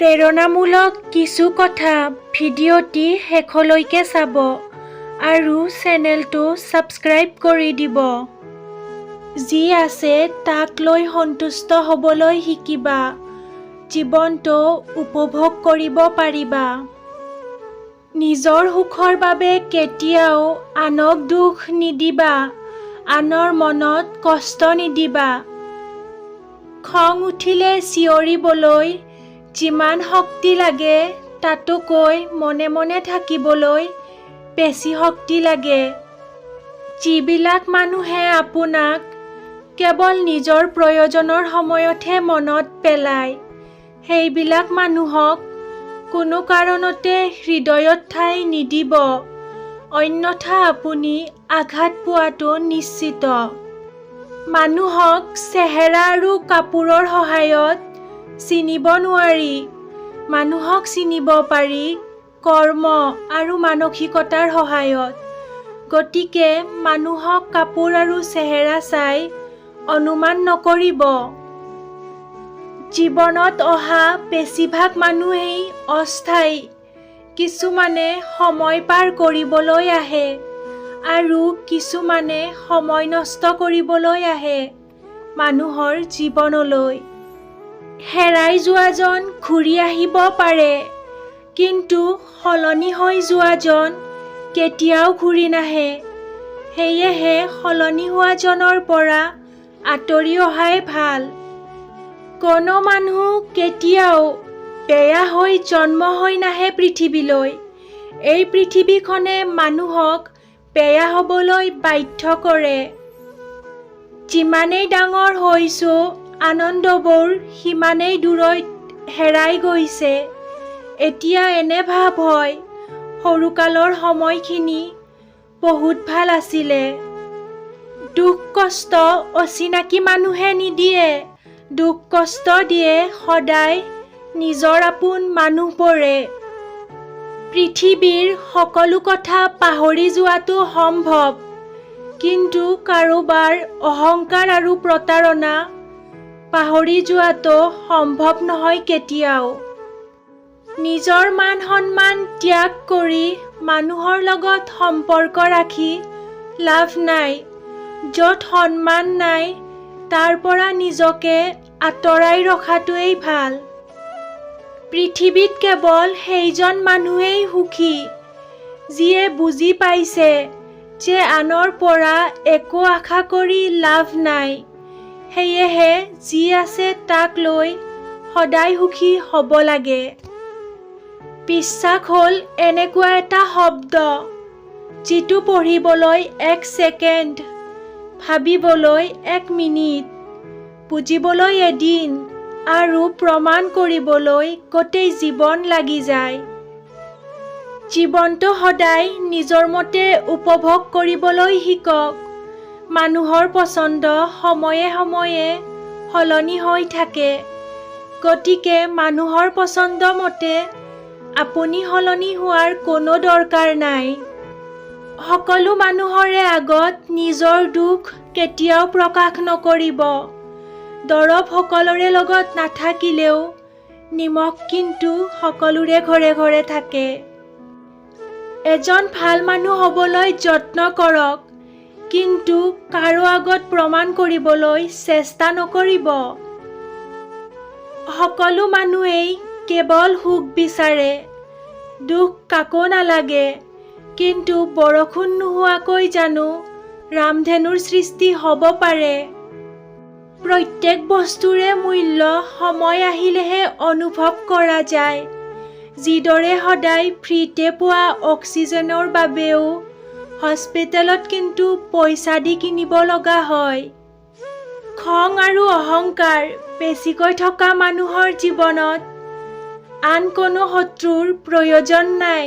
প্ৰেৰণামূলক কিছু কথা ভিডিঅ'টি শেষলৈকে চাব আৰু চেনেলটো ছাবস্ক্ৰাইব কৰি দিব। যি আছে তাক লৈ সন্তুষ্ট হ'বলৈ শিকিবা। জীৱনটো উপভোগ কৰিব পাৰিবা। নিজৰ সুখৰ বাবে কেতিয়াও আনক দুখ নিদিবা। আনৰ মনত কষ্ট নিদিবা। খং উঠিলে চিঞৰিবলৈ যিমান শক্তি লাগে তাতোকৈ মনে মনে থাকিবলৈ বেছি শক্তি লাগে। যিবিলাক মানুহে আপোনাক কেৱল নিজৰ প্ৰয়োজনৰ সময়তহে মনত পেলায় সেইবিলাক মানুহক কোনো কাৰণতে হৃদয়ত ঠাই নিদিব অন্যথা আপুনি আঘাত পোৱাটো নিশ্চিত। মানুহক চেহেৰা আৰু কাপোৰৰ সহায়ত চিনিব নোৱাৰি। মানুহক চিনিব পাৰি কৰ্ম আৰু মানসিকতাৰ সহায়ত। গতিকে মানুহক কাপোৰ আৰু চেহেৰা চাই অনুমান নকৰিব। জীৱনত অহা বেছিভাগ মানুহেই অস্থায়ী কিছুমানে সময় পাৰ কৰিবলৈ আহে আৰু কিছুমানে সময় নষ্ট কৰিবলৈ আহে মানুহৰ জীৱনলৈ। হেৰাই যোৱাজন ঘূৰি আহিব পাৰে কিন্তু সলনি হৈ যোৱাজন কেতিয়াও ঘূৰি নাহে। সেয়েহে সলনি হোৱাজনৰ পৰা আঁতৰি অহাই ভাল। কোনো মানুহ কেতিয়াও বেয়া হৈ জন্ম হৈ নাহে পৃথিৱীলৈ। এই পৃথিৱীখনে মানুহক বেয়া হ'বলৈ বাধ্য কৰে। যিমানেই ডাঙৰ হৈছোঁ আনন্দবোৰ সিমানেই দূৰৈত হেৰাই গৈছে। এতিয়া এনে ভাৱ হয় সৰুকালৰ সময়খিনি বহুত ভাল আছিলে। দুখ কষ্ট অচিনাকি মানুহে নিদিয়ে দুখ কষ্ট দিয়ে সদায় নিজৰ আপোন মানুহবোৰে। পৃথিৱীৰ সকলো কথা পাহৰি যোৱাটো সম্ভৱ কিন্তু কাৰোবাৰ অহংকাৰ আৰু প্ৰতাৰণা পাহৰি যোৱাটো সম্ভৱ নহয় কেতিয়াও। নিজৰ মান সন্মান ত্যাগ কৰি মানুহৰ লগত সম্পৰ্ক ৰাখি লাভ নাই, য'ত সন্মান নাই, তাৰ পৰা নিজকে আঁতৰাই ৰখাটোৱেই ভালো। পৃথিৱীত কেৱল সেইজন মানুহেই সুখী, যিয়ে বুজি পাইছে যে আনৰ পৰা একো আশা কৰি লাভ নাই। সেয়েহে যি আছে তাক লৈ সদায় সুখী হ'ব লাগে। বিশ্বাস হ'ল এনেকুৱা এটা শব্দ যিটো পঢ়িবলৈ এক ছেকেণ্ড ভাবিবলৈ এক মিনিট বুজিবলৈ এদিন আৰু প্ৰমাণ কৰিবলৈ গোটেই জীৱন লাগি যায়। জীৱনটো সদায় নিজৰ মতে উপভোগ কৰিবলৈ শিকক। মানুহৰ পচন্দ সময়ে সময়ে সলনি হৈ থাকে। গতিকে মানুহৰ পচন্দ মতে আপুনি সলনি হোৱাৰ কোনো দৰকাৰ নাই। সকলো মানুহৰে আগত নিজৰ দুখ কেতিয়াও প্ৰকাশ নকৰিব। দৰৱ সকলোৰে লগত নাথাকিলেও নিমখ কিন্তু সকলোৰে ঘৰে ঘৰে থাকে। এজন ভাল মানুহ হ'বলৈ যত্ন কৰক। কিন্তু কাৰো আগত প্ৰমাণ কৰিবলৈ চেষ্টা নকৰিব। সকলো মানুহেই কেৱল সুখ বিচাৰে দুখ কাকো নালাগে কিন্তু বৰষুণ নোহোৱাকৈ জানো ৰামধেনুৰ সৃষ্টি হ'ব পাৰে। প্ৰত্যেক বস্তুৰে মূল্য সময় আহিলেহে অনুভৱ কৰা যায়। যিদৰে সদায় ফ্ৰীতে পোৱা অক্সিজেনৰ বাবেও হস্পিটেলত কিন্তু পইচা দি কিনিব লগা হয়। খং আৰু অহংকাৰ বেছিকৈ থকা মানুহৰ জীৱনত আন কোনো শত্ৰুৰ প্ৰয়োজন নাই।